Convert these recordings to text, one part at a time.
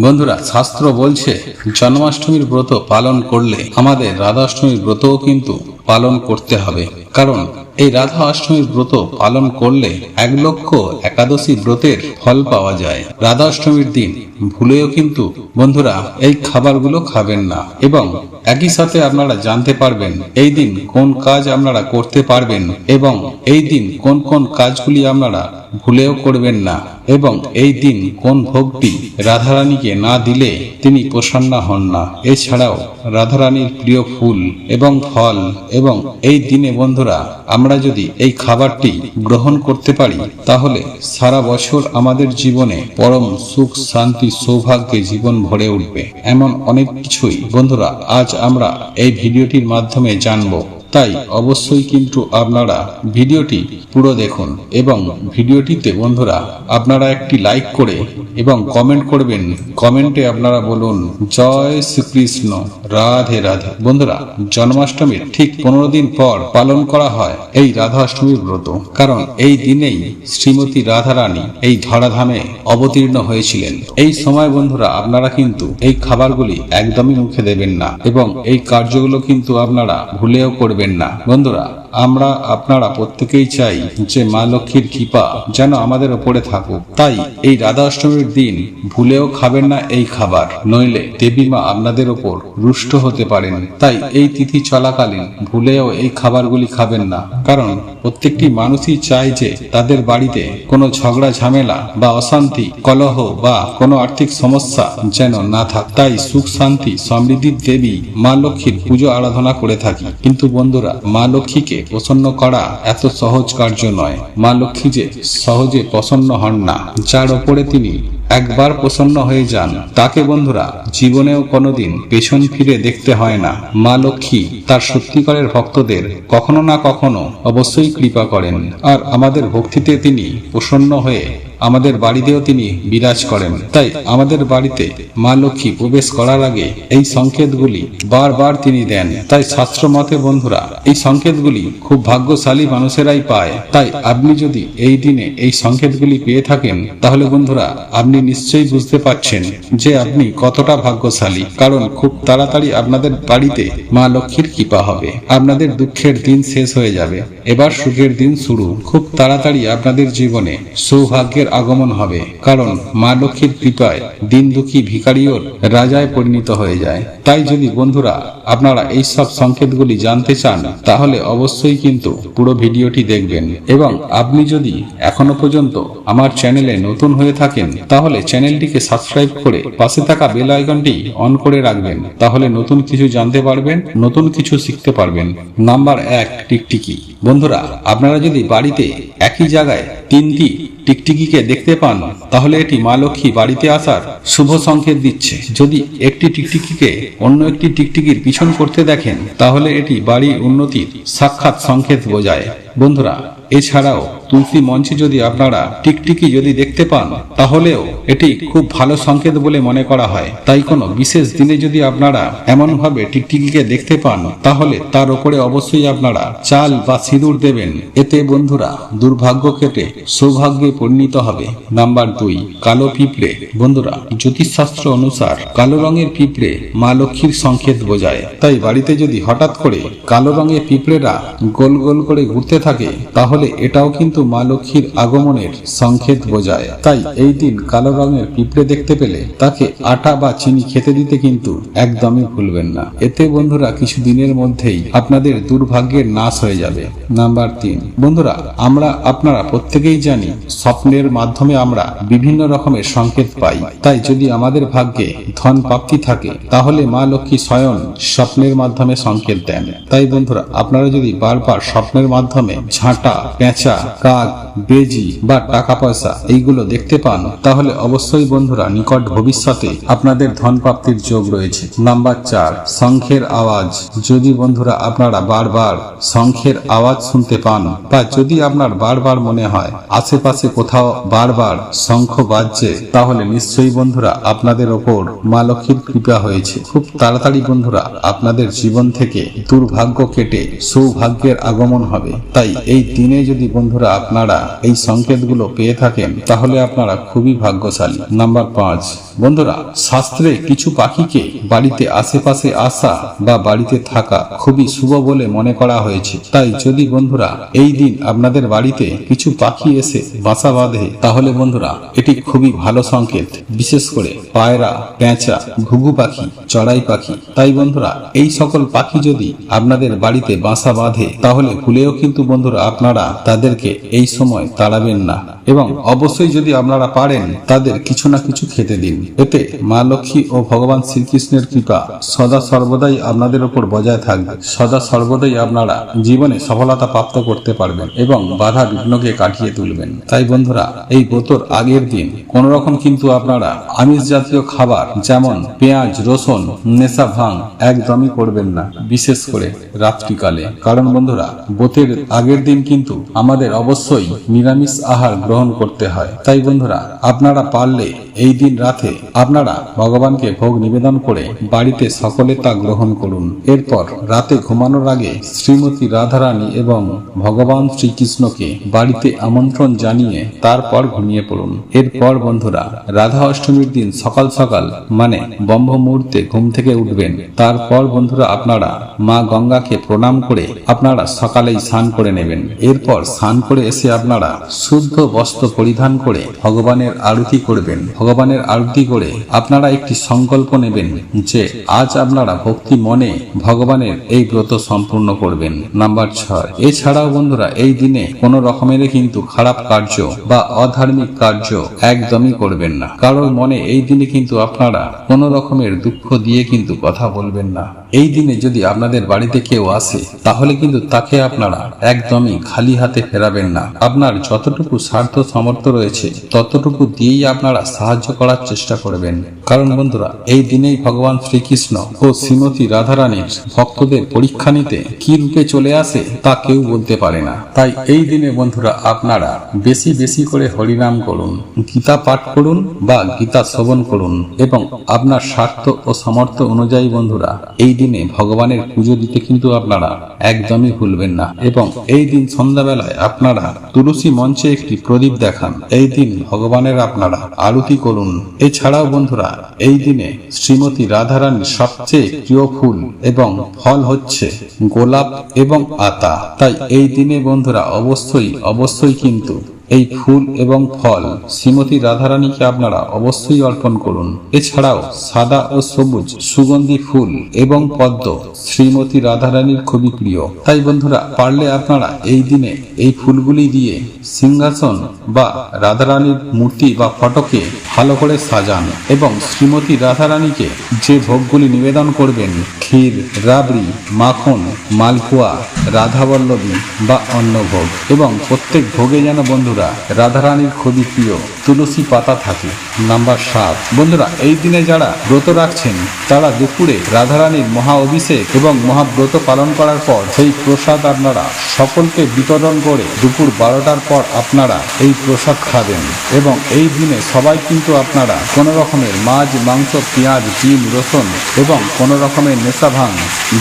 বন্ধুরা, শাস্ত্র বলছে, জন্মাষ্টমীর ব্রত পালন করলে আমাদের রাধাষ্টমীর ব্রতও কিন্তু পালন করতে হবে। কারণ এই রাধা অষ্টমীর ব্রত পালন করলে এক লক্ষ একাদশী ব্রতের ফল পাওয়া যায়। রাধা অষ্টমীর দিন, ভুলেও কিন্তু বন্ধুরা এই খাবারগুলো খাবেন না। এবং একই সাথে আপনারা জানতে পারবেন এই দিন কোন কাজ আপনারা করতে পারবেন এবং এই দিন কোন কোন কাজগুলি আপনারা ভুলেও করবেন না। এবং এই দিন কোন ভোগটি রাধারানীকে না দিলে তিনি প্রসন্ন হন না। এছাড়াও রাধারানীর প্রিয় ফুল এবং ফল এবং এই দিনে বন্ধুরা আমরা যদি এই খাবারটি গ্রহণ করতে পারি, তাহলে সারা বছর আমাদের জীবনে পরম সুখ, শান্তি, সৌভাগ্যে জীবন ভরে উঠবে। এমন অনেক কিছুই। বন্ধুরা, আজ আমরা এই ভিডিওটির মাধ্যমে জানব তাই অবশ্যই কিন্তু আপনারা ভিডিওটি পুরো দেখুন এবং ভিডিওটিতে বন্ধুরা আপনারা একটি লাইক করে এবং কমেন্ট করবেন। কমেন্টে আপনারা বলুন, জয় শ্রীকৃষ্ণ, রাধে রাধে। বন্ধুরা, জন্মাষ্টমীর ঠিক পনেরো দিন পর পালন করা হয় এই রাধাষ্টমীর ব্রত। কারণ এই দিনেই শ্রীমতী রাধারানী এই ধরাধামে অবতীর্ণ হয়েছিলেন। এই সময় বন্ধুরা, আপনারা কিন্তু এই খাবারগুলি একদমই মুখে দেবেন না এবং এই কার্যগুলো কিন্তু আপনারা ভুলেও করবেন না। বন্ধুরা, আমরা আপনারা প্রত্যেকেই চাই যে মা লক্ষ্মীর কৃপা যেন আমাদের ওপরে থাকুক। তাই এই রাধা অষ্টমীর দিন ভুলেও খাবেন না এই খাবার, নইলে দেবী মা আপনাদের ওপর রুষ্ট হতে পারেন। তাই এই তিথি চলাকালীন ভুলেও এই খাবারগুলি খাবেন না। কারণ প্রত্যেকটি মানুষই চায় যে তাদের বাড়িতে কোনো ঝগড়া, ঝামেলা বা অশান্তি, কলহ বা কোনো আর্থিক সমস্যা যেন না থাক। তাই সুখ, শান্তি, সমৃদ্ধির দেবী মা লক্ষ্মীর পুজো আরাধনা করে থাকি। কিন্তু বন্ধুরা, মা লক্ষ্মীকে প্রসন্ন করা এত সহজ কার্য নয়। মা লক্ষ্মী যে সহজে প্রসন্ন হন না, যার ওপরে তিনি একবার প্রসন্ন হয়ে যান, তাকে বন্ধুরা, জীবনেও কোনোদিন পেছন ফিরে দেখতে হয় না। মা লক্ষ্মী তার সত্যিকারের ভক্তদের কখনো না কখনো অবশ্যই কৃপা করেন। আর আমাদের ভক্তিতে তিনি প্রসন্ন হয়ে আমাদের বাড়িতেও তিনি বিরাজ করেন। তাই আমাদের বাড়িতে মা লক্ষ্মী প্রবেশ করার আগে এই সংকেতগুলি বারবার তিনি দেন। তাই শাস্ত্র মতে বন্ধুরা, এই সংকেতগুলি খুব ভাগ্যশালী মানুষেরাই পায়। তাই আপনি যদি এই দিনে এই সংকেতগুলি পেয়ে থাকেন, তাহলে বন্ধুরা, আপনি নিশ্চয়ই বুঝতে পারছেন যে আপনি কতটা ভাগ্যশালী। কারণ খুব তাড়াতাড়ি আপনাদের বাড়িতে মা লক্ষ্মীর কৃপা হবে। আপনাদের দুঃখের দিন শেষ হয়ে যাবে। এবার সুখের দিন শুরু। খুব তাড়াতাড়ি আপনাদের জীবনে সৌভাগ্যের আগমন হবে, কারণ মা লক্ষ্মীর কৃপায় দিন দুঃখী ভিকারিও রাজায় পরিণত হয়ে যায়। তাই যদি বন্ধুরা আপনারা এই সব সংকেতগুলি জানতে চান, তাহলে অবশ্যই কিন্তু পুরো ভিডিওটি দেখবেন। এবং আপনি যদি এখনও পর্যন্ত আমার চ্যানেলে নতুন হয়ে থাকেন, তাহলে চ্যানেলটিকে সাবস্ক্রাইব করে পাশে থাকা বেল আইকনটি অন করে রাখবেন। তাহলে নতুন কিছু জানতে পারবেন, নতুন কিছু শিখতে পারবেন। নাম্বার এক, টিকটিকি। বন্ধুরা, আপনারা যদি বাড়িতে একই জায়গায় তিনটি টিকটিকিকে দেখতে পান, তাহলে এটি মা লক্ষ্মী বাড়িতে আসার শুভ সংকেত দিচ্ছে। যদি একটি টিকটিকিকে অন্য একটি টিকটিকির পিছন করতে দেখেন, তাহলে এটি বাড়ির উন্নতির সাক্ষাৎ সংকেত বোঝায়। বন্ধুরা, এছাড়াও তুলসী মঞ্চে যদি আপনারা টিকটিকি যদি দেখতে পান, তাহলেও এটি খুব ভালো সংকেত বলে মনে করা হয়। তাই কোনো বিশেষ দিনে যদি আপনারা এমন ভাবে টিকটিকিকে দেখতে পান, তাহলে তার উপরে অবশ্যই আপনারা চাল বা সিঁদুর দেবেন। এতে বন্ধুরা, দুর্ভাগ্য কেটে সৌভাগ্যে পরিণত হবে। নাম্বার দুই, কালো পিঁপড়ে। বন্ধুরা, জ্যোতিষশাস্ত্র অনুসার কালো রঙের পিঁপড়ে মা লক্ষ্মীর সংকেত বোঝায়। তাই বাড়িতে যদি হঠাৎ করে কালো রঙের পিঁপড়েরা গোল গোল করে ঘুরতে থাকে, তাহলে এটাও কিন্তু মা লক্ষ্মীর আগমনের সংকেত বোঝায়। তাই এই দিন কালো রঙের পিঁপড়ে দেখতে পেলে তাকে আটা বা চিনি খেতে দিতে কিন্তু একদমই ভুলবেন না। এতে বন্ধুরা কিছু দিনের মধ্যেই আপনাদের দুর্ভাগ্যের নাশ হয়ে যাবে। নাম্বার তিন, বন্ধুরা, আমরা আপনারা প্রত্যেকেই জানি স্বপ্নের মাধ্যমে আমরা বিভিন্ন রকমের সংকেত পাই। তাই যদি আমাদের ভাগ্যে ধন প্রাপ্তি থাকে, তাহলে মা লক্ষ্মী স্বয়ং স্বপ্নের মাধ্যমে সংকেত দেন। তাই বন্ধুরা, আপনারা যদি বারবার স্বপ্নের মাধ্যমে ঝাঁটা, পেঁচা কাক বেজি বা টাকা পয়সা এইগুলো দেখতে পান, তাহলে অবশ্যই বন্ধুরা নিকট ভবিষ্যতে আপনাদের ধন প্রাপ্তির যোগ রয়েছে। নাম্বার চার, শঙ্খের আওয়াজ। যদি বন্ধুরা আপনারা বারবার শঙ্খের আওয়াজ শুনতে পান বা যদি আপনার বারবার মনে হয় আশেপাশে কোথাও বারবার শঙ্খ বাজছে, তাহলে নিশ্চয়ই বন্ধুরা আপনাদের ওপর মা লক্ষ্মীর কৃপা হয়েছে। খুব তাড়াতাড়ি বন্ধুরা আপনাদের জীবন থেকে দুর্ভাগ্য কেটে সৌভাগ্যের আগমন হবে। তাই এই দিনে যদি বন্ধুরা আপনারা এই সংকেতগুলো পেয়ে থাকেন, তাহলে আপনারা খুবই ভাগ্যশালী। নাম্বার পাঁচ, বন্ধুরা, শাস্ত্রে কিছু পাখিকে বাড়িতে আশেপাশে আসা বা বাড়িতে থাকা খুবই শুভ বলে মনে করা হয়েছে। তাই যদি বন্ধুরা এই দিন আপনাদের বাড়িতে কিছু পাখি এসে বাসা বাঁধে, তাহলে বন্ধুরা, এটি খুবই ভালো সংকেত। বিশেষ করে পায়রা, পেঁচা, ঘুঘু পাখি, চড়াই পাখি। তাই বন্ধুরা, এই সকল পাখি যদি আপনাদের বাড়িতে বাসা বাঁধে, তাহলে ভুলেও কিন্তু বন্ধুরা আপনারা তাদেরকে এই সময় তাড়াবেন না। এবং অবশ্যই যদি আপনারা পারেন, তাদের কিছু না কিছু খেতে দিন। এতে মা লক্ষ্মী ও ভগবান শ্রীকৃষ্ণের কৃপা সদা সর্বদাই আপনাদের উপর বজায় থাকবে। সদা সর্বদাই আপনারা জীবনে সফলতা প্রাপ্ত করতে পারবেন এবং বাধা বিঘ্নকে কাটিয়ে তুলবেন। তাই বন্ধুরা, এই ব্রতর আগের দিন কোন রকম কিন্তু আপনারা আমিষ জাতীয় খাবার যেমন পেঁয়াজ, রসুন, নেশা ভাং একদমই করবেন না। বিশেষ করে রাত্রিকালে। কারণ বন্ধুরা, ব্রতের আগের দিন কিন্তু আমাদের অবশ্যই নিরামিষ আহার গ্রহণ করতে হয়। তাই বন্ধুরা, আপনারা পারলে এই দিন রাতে আপনারা ভগবানকে ভোগ নিবেদন করে বাড়িতে সকলে তা গ্রহণ করুন। এরপর রাতে ঘুমানোর আগে শ্রীমতী রাধারানী এবং ভগবান শ্রীকৃষ্ণকে বাড়িতে আমন্ত্রণ জানিয়ে তারপর ঘুমিয়ে পড়ুন। এরপর বন্ধুরা, রাধা অষ্টমীর দিন সকাল সকাল মানে ব্রহ্ম মুহূর্তে ঘুম থেকে উঠবেন। তারপর বন্ধুরা, আপনারা মা গঙ্গাকে প্রণাম করে আপনারা সকালেই স্নান করে নেবেন। এরপর স্নান করে এসে আপনারা শুদ্ধ বস্ত্র পরিধান করে ভগবানের আরতি করবেন। ভগবানের আরতি করে আপনারা একটি সংকল্প নেবেন যে আজ আপনারা ভক্তি মনে ভগবানের এই ব্রত সম্পূর্ণ করবেন। নাম্বার ছয়, এছাড়াও বন্ধুরা, এই দিনে কোন রকমের কিন্তু খারাপ কার্য বা অধার্মিক কার্য একদমই করবেন না। কারোর মনে এই দিনে কিন্তু আপনারা কোন রকমের দুঃখ দিয়ে কিন্তু কথা বলবেন না। এই দিনে যদি আপনাদের বাড়িতে কেউ আসে, তাহলে কিন্তু তাকে আপনারা একদমই খালি হাতে ফেরাবেন না। আপনার যতটুকু স্বার্থ সামর্থ্য রয়েছে, ততটুকু দিয়েই আপনারা সাহায্য করার চেষ্টা করবেন। কারণ বন্ধুরা, এই দিনেই ভগবান শ্রীকৃষ্ণ ও শ্রীমতী রাধারানীর ভক্তদের পরীক্ষা নিতে কি রূপে চলে আসে তা কেউ বলতে পারে না। তাই এই দিনে বন্ধুরা, আপনারা বেশি বেশি করে হরিনাম করুন, গীতা পাঠ করুন বা গীতা শ্রবণ করুন এবং আপনার স্বার্থ ও সামর্থ্য অনুযায়ী বন্ধুরা, এই দিনে ভগবানের পুজো দিতে কিন্তু আপনারা একদমই ভুলবেন না। এবং এই দিন সন্ধ্যাবেলায় আপনারা তুলসী মঞ্চে একটি প্রদীপ দেখান। এই দিন ভগবানের আপনারা আরতি করুন। এছাড়াও বন্ধুরা, এই দিনে শ্রীমতী রাধারানীর সবচেয়ে প্রিয় ফুল এবং ফল হচ্ছে গোলাপ এবং আতা। তাই এই দিনে বন্ধুরা অবশ্যই অবশ্যই কিন্তু এই ফুল এবং ফল। শ্রীমতী রাধারানীকে আপনারা অবশ্যই অর্পণ করুন। এছাড়াও সাদা ও সবুজ সুগন্ধি ফুল এবং পদ্ম শ্রীমতী রাধারানীর খুবই প্রিয়। তাই বন্ধুরা, পারলে আপনারা এই দিনে এই ফুলগুলি দিয়ে সিংহাসন বা রাধারানীর মূর্তি বা ফটোকে ভালো করে সাজান এবং শ্রীমতী রাধারানীকে যে ভোগগুলি নিবেদন করবেন, ক্ষীর, রাবড়ি, মাখন, মালপোয়া, রাধাবল্লভী বা অন্ন ভোগ এবং প্রত্যেক ভোগে যেন বন্ধুরা রাধারানীর খুবই প্রিয় তুলসী পাতা থাকে, নাম্বার সাত। বন্ধুরা, এই দিনে যারা ব্রত রাখছেন, তারা দুপুরে রাধারানীর মহা অভিষেক এবং মহাব্রত পালন করার পর সেই প্রসাদ আপনারা সকলকে বিতরণ করে দুপুর বারোটার পর আপনারা এই প্রসাদ খাবেন। এবং এই দিনে সবাই কিন্তু আপনারা কোনো রকমের মাছ, মাংস, পেঁয়াজ, ডিম, রসুন এবং কোনো রকমের নেশা ভাঙ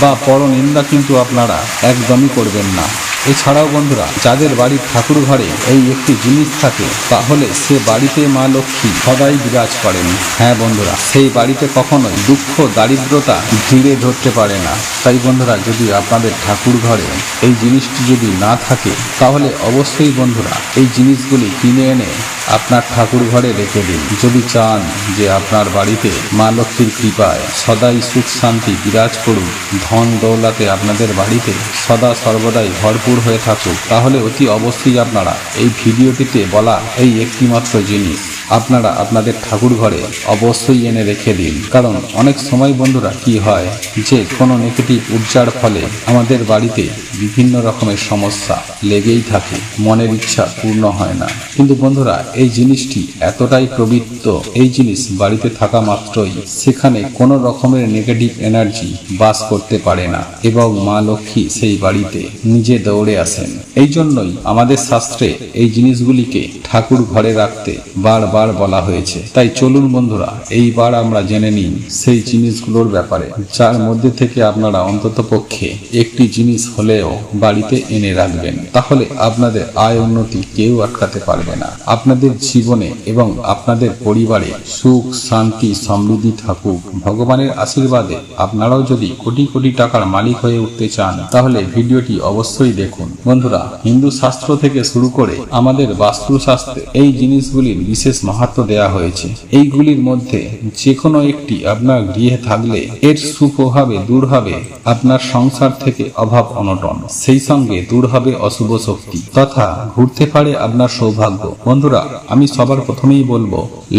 বা পরনিন্দা কিন্তু আপনারা একদমই করবেন না। এছাড়াও বন্ধুরা, যাদের বাড়ির ঠাকুর ঘরে এই একটি জিনিস থাকে, তাহলে সে বাড়িতে মা লক্ষ্মী সদাই বিরাজ করেন। হ্যাঁ বন্ধুরা, সেই বাড়িতে কখনোই দুঃখ, দারিদ্রতা ঘিরে ধরতে পারে না। তাই বন্ধুরা, যদি আপনাদের ঠাকুর ঘরে এই জিনিসটি যদি না থাকে, তাহলে অবশ্যই বন্ধুরা, এই জিনিসগুলি কিনে এনে আপনার ঠাকুর ঘরে রেখে দিন। যদি চান যে আপনার বাড়িতে মা লক্ষ্মীর কৃপায় সদাই সুখ শান্তি বিরাজ করুক, ধন দৌলাতে আপনাদের বাড়িতে সদা সর্বদাই ভরপুর হয়ে থাকুক তাহলে অতি অবশ্যই আপনারা এই ভিডিওটিতে বলা এই একটিমাত্র জিনিস। আপনারা আপনাদের ঠাকুর ঘরে অবশ্যই এনে রেখে দিন। কারণ অনেক সময় বন্ধুরা কি হয় যে কোনো নেগেটিভ ঊর্জার ফলে আমাদের বাড়িতে বিভিন্ন রকমের সমস্যা লেগেই থাকে, মনের ইচ্ছা পূর্ণ হয় না। কিন্তু বন্ধুরা, এই জিনিসটি এতটাই প্রবৃত্ত, এই জিনিস বাড়িতে থাকা মাত্রই সেখানে কোনো রকমের নেগেটিভ এনার্জি বাস করতে পারে না এবং মা লক্ষ্মী সেই বাড়িতে নিজে দৌড়ে আসেন। এই জন্যই আমাদের শাস্ত্রে এই জিনিসগুলিকে ঠাকুর ঘরে রাখতে বারবার বারবার বলা হয়েছে। তাই চলুন বন্ধুরা, এইবার আমরা জেনে নিই সেই জিনিসগুলোর ব্যাপারে, যার মধ্যে থেকে আপনারা অন্তত পক্ষে একটি জিনিস হলেও বাড়িতে এনে রাখবেন। তাহলে আপনাদের আয় উন্নতি কেউ আটকাতে পারবে না। আপনাদের জীবনে এবং আপনাদের পরিবারে সুখ, শান্তি, সমৃদ্ধি থাকুক। ভগবানের আশীর্বাদে আপনারাও যদি কোটি কোটি টাকার মালিক হয়ে উঠতে চান, তাহলে ভিডিওটি অবশ্যই দেখুন। বন্ধুরা, হিন্দু শাস্ত্র থেকে শুরু করে আমাদের বাস্তুশাস্ত্রে এই জিনিসগুলির বিশেষ মাহাত্ম দেয়া হয়েছে। এইগুলির মধ্যে যে কোনো একটি আপনার গৃহে থাকলে এর সুপ্রভাবে দূর হবে আপনার সংসার থেকে অভাব অনটন। সেই সঙ্গে দূর হবে অশুভ শক্তি। তথা ঘুরতে পারে আপনার সৌভাগ্য। বন্ধুরা, আমি সবার প্রথমেই বলব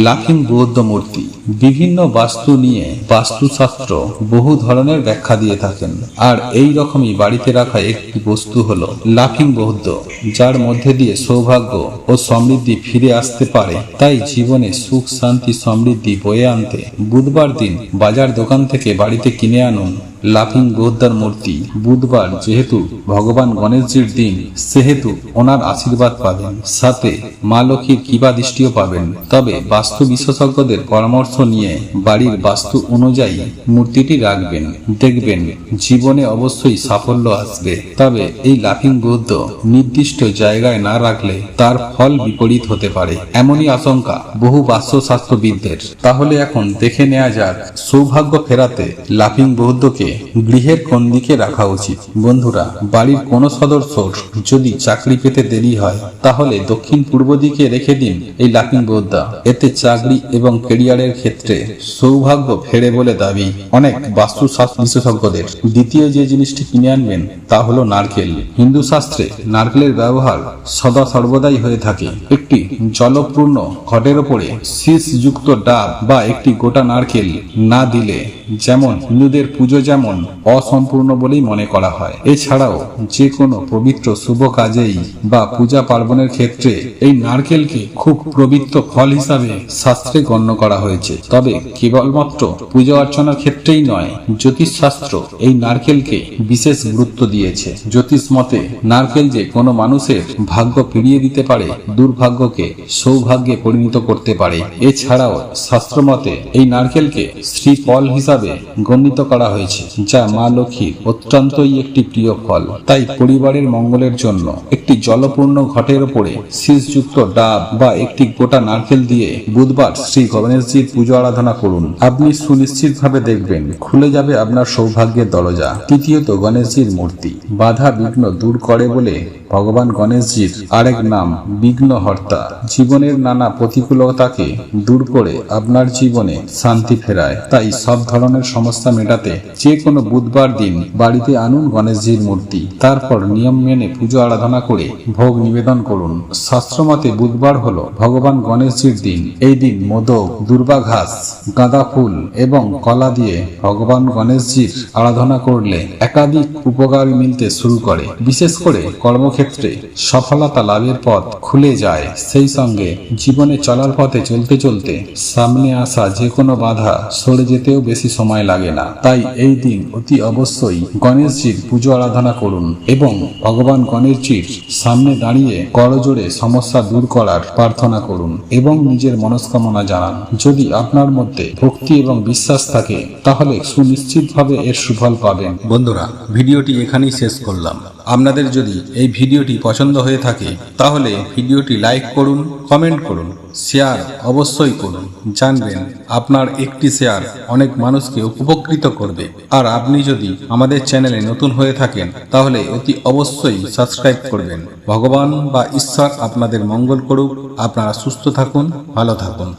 লাফিং বৌদ্ধ মূর্তি বিভিন্ন বাস্তু নিয়ে বাস্তুশাস্ত্র বহু ধরনের ব্যাখ্যা দিয়ে থাকেন। আর এই রকমই বাড়িতে রাখা একটি বস্তু হল লাফিং বৌদ্ধ যার মধ্যে দিয়ে সৌভাগ্য ও সমৃদ্ধি ফিরে আসতে পারে। তাই জীবনে সুখ, শান্তি, সমৃদ্ধি বয়ে আনতে বুধবার দিন বাজার দোকান থেকে বাড়িতে কিনে আনুন। লাফিং বৌদ্ধার মূর্তি বুধবার যেহেতু ভগবান গণেশজির দিন, সেহেতু ওনার আশীর্বাদ পাবেন। সাথে মা লক্ষ্মীর কিবা দৃষ্টিও পাবেন। তবে বাস্তু বিশেষজ্ঞদের পরামর্শ নিয়ে বাড়ির বাস্তু অনুযায়ী মূর্তিটি রাখবেন। দেখবেন জীবনে অবশ্যই সাফল্য আসবে। তবে এই লাফিং বৌদ্ধ নির্দিষ্ট জায়গায় না রাখলে তার ফল বিপরীত হতে পারে। এমনই আশঙ্কা বহু বাস্তুশাস্ত্রবিদদের। তাহলে এখন দেখে নেওয়া যাক, সৌভাগ্য ফেরাতে লাফিং বৌদ্ধকে গৃহের কোন দিকে রাখা উচিত। বন্ধুরা, বাড়ির কোনো সদস্যর যদি চাকরি পেতে দেরি হয়, তাহলে দক্ষিণ পূর্ব দিকে রেখে দিন এই লাফিং বৌদ্ধা। এতে চাকরি এবং কেরিয়ারের ক্ষেত্রে সৌভাগ্য ফেরে বলে দাবি অনেক বাস্তুশাস্ত্র বিশেষজ্ঞদের। দ্বিতীয় যে জিনিসটি কিনে আনবেন, তা হলো নারকেল। হিন্দু শাস্ত্রে নারকেলের ব্যবহার সদা সর্বদাই হয়ে থাকে। একটি জলপূর্ণ ঘটের ওপরে শীষযুক্ত ডাব বা একটি গোটা নারকেল না দিলে, যেমন হিন্দুদের পুজো যেমন অসম্পূর্ণ বলেই মনে করা হয়। এছাড়াও যে কোনো পবিত্র শুভ কাজেই বা পূজা পার্বণের ক্ষেত্রে এই নারকেলকে খুব পবিত্র ফল হিসাবে শাস্ত্রে গণ্য করা হয়েছে। তবে কেবলমাত্র পূজা অর্চনার ক্ষেত্রেই নয় জ্যোতিষ শাস্ত্র এই নারকেলকে বিশেষ গুরুত্ব দিয়েছে। জ্যোতিষ মতে, নারকেল যে কোনো মানুষের ভাগ্য ফিরিয়ে দিতে পারে, দুর্ভাগ্যকে সৌভাগ্যে পরিণত করতে পারে। এছাড়াও শাস্ত্র মতে, এই নারকেলকে শ্রীফল হিসাবে গণ্যিত করা হয়েছে। যা মা লক্ষ্মীর অত্যন্তই একটি প্রিয় ফল। তাই পরিবারের মঙ্গলের জন্য একটি জলপূর্ণ ঘটের উপরে শীষযুক্ত ডাব বা একটি গোটা নারকেল দিয়ে বুধবার শ্রী গণেশজির পুজো আরাধনা করুন। আপনি সুনিশ্চিতভাবে দেখবেন, খুলে যাবে আপনার সৌভাগ্যের দরজা। তৃতীয়ত গণেশজির মূর্তি। বাধা বিঘ্ন দূর করে বলে ভগবান গণেশজির আরেক নাম বিঘ্নহর্তা। জীবনের নানা প্রতিকূলতাকে দূর করে আপনার জীবনে শান্তি ফেরায়। তাই সব ধরনের সমস্যা মেটাতে যে কোনো বুধবার দিন বাড়িতে আনুন গণেশজির মূর্তি। তারপর নিয়ম মেনে পুজো আরাধনা করে ভোগ নিবেদন করুন। শাস্ত্রমতে বুধবার হলো ভগবান গণেশজির দিন। এই দিন মোদক দুর্বা ঘাস গাঁদা ফুল এবং কলা দিয়ে ভগবান গণেশজির আরাধনা করলে একাধিক উপকার মিলতে শুরু করে। বিশেষ করে কর্মক্ষেত্রে সফলতা লাভের পথ খুলে যায়। সেই সঙ্গে জীবনে চলার পথে চলতে চলতে সামনে আসা যে কোনো বাধা সরে যেতেও বেশি সময় লাগে না। তাই এই দিন অতি অবশ্যই গণেশজির পুজো আরাধনা করুন এবং ভগবান গণেশজির সামনে দাঁড়িয়ে করজোড়ে সমস্যা দূর করার প্রার্থনা করুন এবং নিজের মনস্কামনা জানান। যদি আপনার মধ্যে ভক্তি এবং বিশ্বাস থাকে, তাহলে সুনিশ্চিতভাবে এর সুফল পাবেন। বন্ধুরা, ভিডিওটি এখানেই শেষ করলাম। আপনাদের যদি এই ভিডিওটি পছন্দ হয়ে থাকে, তাহলে ভিডিওটি লাইক করুন কমেন্ট করুন শেয়ার অবশ্যই করুন। জানবেন আপনার একটি শেয়ার অনেক মানুষকে উপকৃত করবে। আর আপনি যদি আমাদের চ্যানেলে নতুন হয়ে থাকেন, তাহলে অতি অবশ্যই সাবস্ক্রাইব করবেন। ভগবান বা ঈশ্বর আপনাদের মঙ্গল করুক। আপনারা সুস্থ থাকুন, ভালো থাকুন।